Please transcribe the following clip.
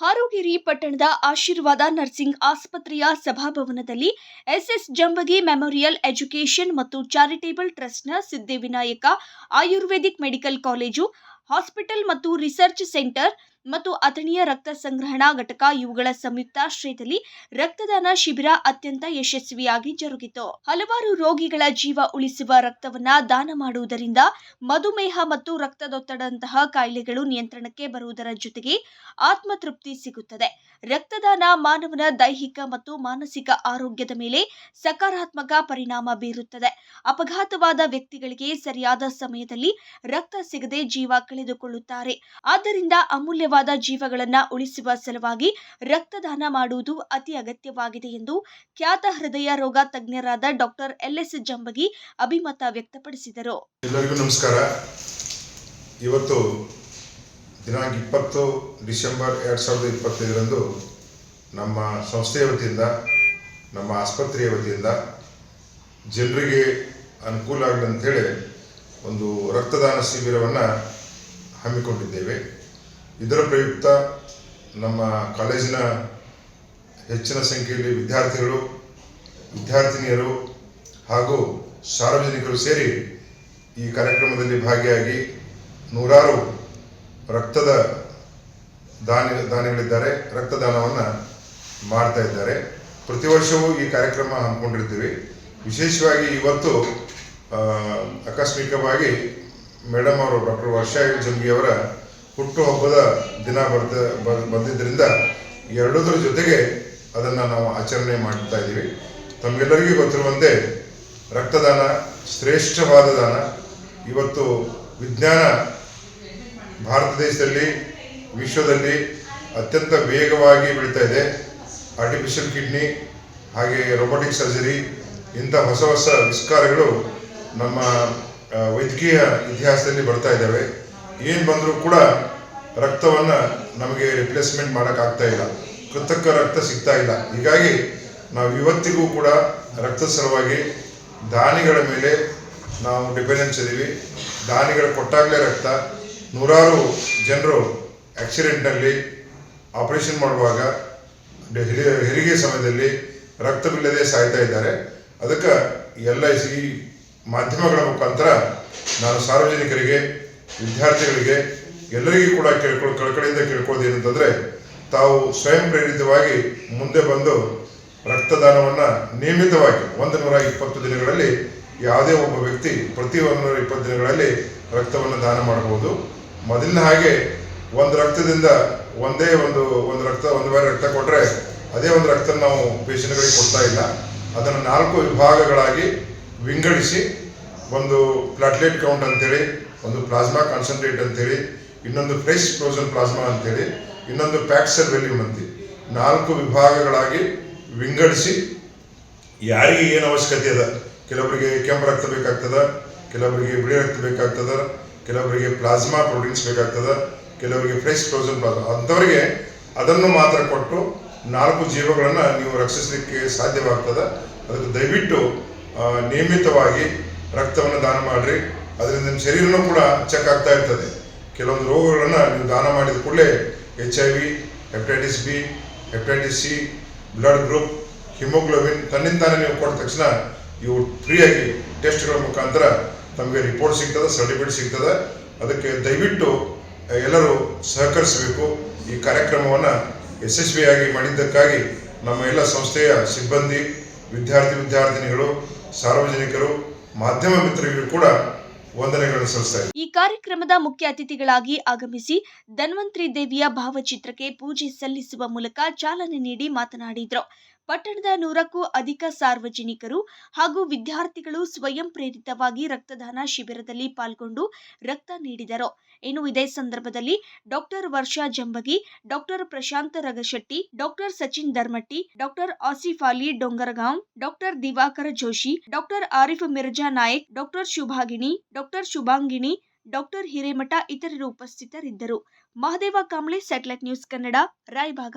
ಹಾರೋಗಿರಿ ಪಟ್ಟಣದ ಆಶೀರ್ವಾದ ನರ್ಸಿಂಗ್ ಆಸ್ಪತ್ರೆಯ ಸಭಾಭವನದಲ್ಲಿ ಎಸ್ಎಸ್ ಜಂಬಗಿ ಮೆಮೋರಿಯಲ್ ಎಜುಕೇಷನ್ ಮತ್ತು ಚಾರಿಟೇಬಲ್ ಟ್ರಸ್ಟ್ನ Siddhivinayak ayurvedic medical college, hospital ಮತ್ತು ರಿಸರ್ಚ್ ಸೆಂಟರ್ ಮತ್ತು ಅಥಣಿಯ ರಕ್ತ ಸಂಗ್ರಹಣಾ ಘಟಕ ಇವುಗಳ ಸಂಯುಕ್ತಾಶ್ರಯದಲ್ಲಿ ರಕ್ತದಾನ ಶಿಬಿರ ಅತ್ಯಂತ ಯಶಸ್ವಿಯಾಗಿ ಜರುಗಿತು. ಹಲವಾರು ರೋಗಿಗಳ ಜೀವ ಉಳಿಸುವ ರಕ್ತವನ್ನ ದಾನ ಮಾಡುವುದರಿಂದ ಮಧುಮೇಹ ಮತ್ತು ರಕ್ತದೊತ್ತಡದಂತಹ ಕಾಯಿಲೆಗಳು ನಿಯಂತ್ರಣಕ್ಕೆ ಬರುವುದರ ಜೊತೆಗೆ ಆತ್ಮತೃಪ್ತಿ ಸಿಗುತ್ತದೆ. ರಕ್ತದಾನ ಮಾನವನ ದೈಹಿಕ ಮತ್ತು ಮಾನಸಿಕ ಆರೋಗ್ಯದ ಮೇಲೆ ಸಕಾರಾತ್ಮಕ ಪರಿಣಾಮ ಬೀರುತ್ತದೆ. ಅಪಘಾತವಾದ ವ್ಯಕ್ತಿಗಳಿಗೆ ಸರಿಯಾದ ಸಮಯದಲ್ಲಿ ರಕ್ತ ಸಿಗದೆ ಜೀವ ಕಳೆದುಕೊಳ್ಳುತ್ತಾರೆ. ಆದ್ದರಿಂದ ಅಮೂಲ್ಯವಾದ ಜೀವಗಳನ್ನ ಉಳಿಸುವ ಸಲುವಾಗಿ ರಕ್ತದಾನ ಮಾಡುವುದು ಅತಿ ಅಗತ್ಯವಾಗಿದೆ ಎಂದು ಖ್ಯಾತ ಹೃದಯ ರೋಗ ತಜ್ಞರಾದ ಡಾಕ್ಟರ್ ಎಲ್ ಎಸ್ ಜಂಬಗಿ ಅಭಿಮತ ವ್ಯಕ್ತಪಡಿಸಿದರು. ಎಲ್ಲರಿಗೂ ನಮಸ್ಕಾರ. ಇವತ್ತು ದಿನಾಂಕ ಇಪ್ಪತ್ತು ಡಿಸೆಂಬರ್ ಎರಡು ಸಾವಿರದ ಇಪ್ಪತ್ತೈದರಂದು ನಮ್ಮ ಸಂಸ್ಥೆಯ ವತಿಯಿಂದ, ನಮ್ಮ ಆಸ್ಪತ್ರೆಯ ವತಿಯಿಂದ ಜನರಿಗೆ ಅನುಕೂಲ ಆಗಲಿ ಅಂಥೇಳಿ ಒಂದು ರಕ್ತದಾನ ಶಿಬಿರವನ್ನು ಹಮ್ಮಿಕೊಂಡಿದ್ದೇವೆ. ಇದರ ಪ್ರಯುಕ್ತ ನಮ್ಮ ಕಾಲೇಜಿನ ಹೆಚ್ಚಿನ ಸಂಖ್ಯೆಯಲ್ಲಿ ವಿದ್ಯಾರ್ಥಿಗಳು, ವಿದ್ಯಾರ್ಥಿನಿಯರು ಹಾಗೂ ಸಾರ್ವಜನಿಕರು ಸೇರಿ ಈ ಕಾರ್ಯಕ್ರಮದಲ್ಲಿ ಭಾಗಿಯಾಗಿ ನೂರಾರು ರಕ್ತದ ದಾನಿ, ದಾನಿಗಳಿದ್ದಾರೆ. ರಕ್ತದಾನವನ್ನು ಮಾಡ್ತಾ ಇದ್ದಾರೆ. ಪ್ರತಿ ವರ್ಷವೂ ಈ ಕಾರ್ಯಕ್ರಮ ಹಮ್ಮಿಕೊಂಡಿರ್ತೀವಿ. ವಿಶೇಷವಾಗಿ ಇವತ್ತು ಆಕಸ್ಮಿಕವಾಗಿ ಮೇಡಮ್ ಅವರು ಡಾಕ್ಟರ್ ವರ್ಷಾ ಜಂಗಿಯವರ ಹುಟ್ಟುಹಬ್ಬದ ದಿನ ಬರ್ತ ಬಂದಿದ್ದರಿಂದ ಎರಡೂದ್ರ ಜೊತೆಗೆ ಅದನ್ನು ನಾವು ಆಚರಣೆ ಮಾಡ್ತಾ ಇದ್ದೀವಿ. ತಮಗೆಲ್ಲರಿಗೂ ಗೊತ್ತಿರುವಂತೆ ರಕ್ತದಾನ, ಶ್ರೇಷ್ಠವಾದ ದಾನ. ಇವತ್ತು ವಿಜ್ಞಾನ ಭಾರತ ದೇಶದಲ್ಲಿ, ವಿಶ್ವದಲ್ಲಿ ಅತ್ಯಂತ ವೇಗವಾಗಿ ಬೆಳೀತಾ ಇದೆ. ಆರ್ಟಿಫಿಷಿಯಲ್ ಕಿಡ್ನಿ ಹಾಗೆ ರೋಬೋಟಿಕ್ ಸರ್ಜರಿ ಇಂಥ ಹೊಸ ಹೊಸ ಆವಿಷ್ಕಾರಗಳು ನಮ್ಮ ವೈದ್ಯಕೀಯ ಇತಿಹಾಸದಲ್ಲಿ ಬರ್ತಾ ಇದ್ದಾವೆ. ಏನು ಬಂದರೂ ಕೂಡ ರಕ್ತವನ್ನು ನಮಗೆ ರಿಪ್ಲೇಸ್ಮೆಂಟ್ ಮಾಡೋಕ್ಕಾಗ್ತಾ ಇಲ್ಲ. ಕೃತಕ ರಕ್ತ ಸಿಗ್ತಾ ಇಲ್ಲ. ಹೀಗಾಗಿ ನಾವು ಇವತ್ತಿಗೂ ಕೂಡ ರಕ್ತದ ಸಲುವಾಗಿ ದಾನಿಗಳ ಮೇಲೆ ನಾವು ಡಿಪೆಂಡೆನ್ಸ್ ಇದ್ದೀವಿ. ದಾನಿಗಳು ಕೊಟ್ಟಾಗಲೇ ರಕ್ತ. ನೂರಾರು ಜನರು ಆಕ್ಸಿಡೆಂಟಲ್ಲಿ ಆಪರೇಷನ್ ಮಾಡುವಾಗ ಹೆರಿಗೆ ಸಮಯದಲ್ಲಿ ರಕ್ತವಿಲ್ಲದೆ ಸಾಯ್ತಾ ಇದ್ದಾರೆ. ಅದಕ್ಕೆ ಎಲ್ಲ ಈ ಮಾಧ್ಯಮಗಳ ಮುಖಾಂತರ ನಾನು ಸಾರ್ವಜನಿಕರಿಗೆ, ವಿದ್ಯಾರ್ಥಿಗಳಿಗೆ ಎಲ್ಲರಿಗೂ ಕೂಡ ಕೇಳ್ಕೊಳ್ ಕಳಕಳಿಯಿಂದ ಕೇಳ್ಕೊಳ್ಳೋದು ಏನಂತಂದರೆ, ತಾವು ಸ್ವಯಂ ಪ್ರೇರಿತವಾಗಿ ಮುಂದೆ ಬಂದು ರಕ್ತದಾನವನ್ನು ನಿಯಮಿತವಾಗಿ ಒಂದು ನೂರ ಇಪ್ಪತ್ತು ದಿನಗಳಲ್ಲಿ ಯಾವುದೇ ಒಬ್ಬ ವ್ಯಕ್ತಿ ಪ್ರತಿ ಒಂದು ನೂರ ಇಪ್ಪತ್ತು ದಿನಗಳಲ್ಲಿ ರಕ್ತವನ್ನು ದಾನ ಮಾಡಬಹುದು. ಮೊದಲಿನ ಹಾಗೆ ಒಂದು ರಕ್ತದಿಂದ ಒಂದೇ ಒಂದು ಒಂದು ರಕ್ತ, ಒಂದು ಬಾರಿ ರಕ್ತ ಕೊಟ್ಟರೆ ಅದೇ ಒಂದು ರಕ್ತ ನಾವು ಪೇಷಂಟ್ಗಳಿಗೆ ಕೊಡ್ತಾ ಇಲ್ಲ. ಅದನ್ನು ನಾಲ್ಕು ವಿಭಾಗಗಳಾಗಿ ವಿಂಗಡಿಸಿ ಒಂದು ಪ್ಲಾಟ್ಲೆಟ್ ಕೌಂಟ್ ಅಂತೇಳಿ, ಒಂದು ಪ್ಲಾಸ್ಮಾ ಕಾನ್ಸಂಟ್ರೇಟ್ ಅಂತೇಳಿ ಇನ್ನೊಂದು ಫ್ರೆಶ್ ಫ್ರೋಸನ್ ಪ್ಲಾಸ್ಮಾ ಅಂತೇಳಿ, ಇನ್ನೊಂದು ಪ್ಯಾಕ್ಸರ್ ವೆಲ್ಯೂಮ್ ಅಂತೀವಿ ನಾಲ್ಕು ವಿಭಾಗಗಳಾಗಿ ವಿಂಗಡಿಸಿ ಯಾರಿಗೆ ಏನು ಅವಶ್ಯಕತೆ ಅದ? ಕೆಲವರಿಗೆ ಕೆಂಪು ರಕ್ತ ಬೇಕಾಗ್ತದ, ಕೆಲವರಿಗೆ ಬಿಳಿ ರಕ್ತ ಬೇಕಾಗ್ತದ, ಕೆಲವರಿಗೆ ಪ್ಲಾಸ್ಮಾ ಪ್ರೋಟೀನ್ಸ್ ಬೇಕಾಗ್ತದ, ಕೆಲವರಿಗೆ ಫ್ರೆಶ್ ಫ್ರೋಸನ್ ಪ್ಲಾಸ್ಮಾ ಅಂಥವರಿಗೆ ಅದನ್ನು ಮಾತ್ರ ಕೊಟ್ಟು ನಾಲ್ಕು ಜೀವಗಳನ್ನು ನೀವು ರಕ್ಷಿಸಲಿಕ್ಕೆ ಸಾಧ್ಯವಾಗ್ತದೆ. ಅದಕ್ಕೆ ದಯವಿಟ್ಟು ನಿಯಮಿತವಾಗಿ ರಕ್ತವನ್ನು ದಾನ ಮಾಡಿರಿ. ಅದರಿಂದ ನಿಮ್ಮ ಶರೀರನೂ ಕೂಡ ಚೆಕ್ ಆಗ್ತಾ ಇರ್ತದೆ. ಕೆಲವೊಂದು ರೋಗಗಳನ್ನು ನೀವು ದಾನ ಮಾಡಿದ ಕೂಡಲೇ H I V hepatitis B hepatitis C blood group haemoglobin ತನ್ನಿಂದಾನೆ ನೀವು ಕೊಟ್ಟ ತಕ್ಷಣ ಇವು ಫ್ರೀಯಾಗಿ ಟೆಸ್ಟ್ಗಳ ಮುಖಾಂತರ ತಮಗೆ ರಿಪೋರ್ಟ್ ಸಿಗ್ತದೆ ಸರ್ಟಿಫಿಕೇಟ್ ಸಿಗ್ತದೆ ಅದಕ್ಕೆ ದಯವಿಟ್ಟು ಎಲ್ಲರೂ ಸಹಕರಿಸಬೇಕು ಈ ಕಾರ್ಯಕ್ರಮವನ್ನು ಯಶಸ್ವಿಯಾಗಿ ಮಾಡಿದ್ದಕ್ಕಾಗಿ ನಮ್ಮ ಎಲ್ಲ ಸಂಸ್ಥೆಯ ಸಿಬ್ಬಂದಿ, ವಿದ್ಯಾರ್ಥಿ, ವಿದ್ಯಾರ್ಥಿನಿಗಳು, ಸಾರ್ವಜನಿಕರು, ಮಾಧ್ಯಮ ಮಿತ್ರರಿಗೂ ಕೂಡ. ಈ ಕಾರ್ಯಕ್ರಮದ ಮುಖ್ಯ ಅತಿಥಿಗಳಾಗಿ ಆಗಮಿಸಿ ಧನ್ವಂತ್ರಿ ದೇವಿಯ ಭಾವಚಿತ್ರಕ್ಕೆ ಪೂಜೆ ಸಲ್ಲಿಸುವ ಮೂಲಕ ಚಾಲನೆ ನೀಡಿ ಮಾತನಾಡಿದರು. ಪಟ್ಟಣದ ನೂರಕ್ಕೂ ಅಧಿಕ ಸಾರ್ವಜನಿಕರು ಹಾಗೂ ವಿದ್ಯಾರ್ಥಿಗಳು ಸ್ವಯಂ ಪ್ರೇರಿತವಾಗಿ ರಕ್ತದಾನ ಶಿಬಿರದಲ್ಲಿ ಪಾಲ್ಗೊಂಡು ರಕ್ತ ನೀಡಿದರು. ಇನ್ನು ಇದೇ ಸಂದರ್ಭದಲ್ಲಿ doctor Varsha Jambagi, doctor Prashant Ragashetti, doctor Sachin Dharmatti, doctor Asif Ali Dongargaon, doctor Divakar Joshi, doctor Arif Mirza Nayak, doctor Shubhagini, doctor Shubhangini, doctor Hiremath ಇತರರು ಉಪಸ್ಥಿತರಿದ್ದರು. Mahadev Kamble, satellite news Kannada, Raybag.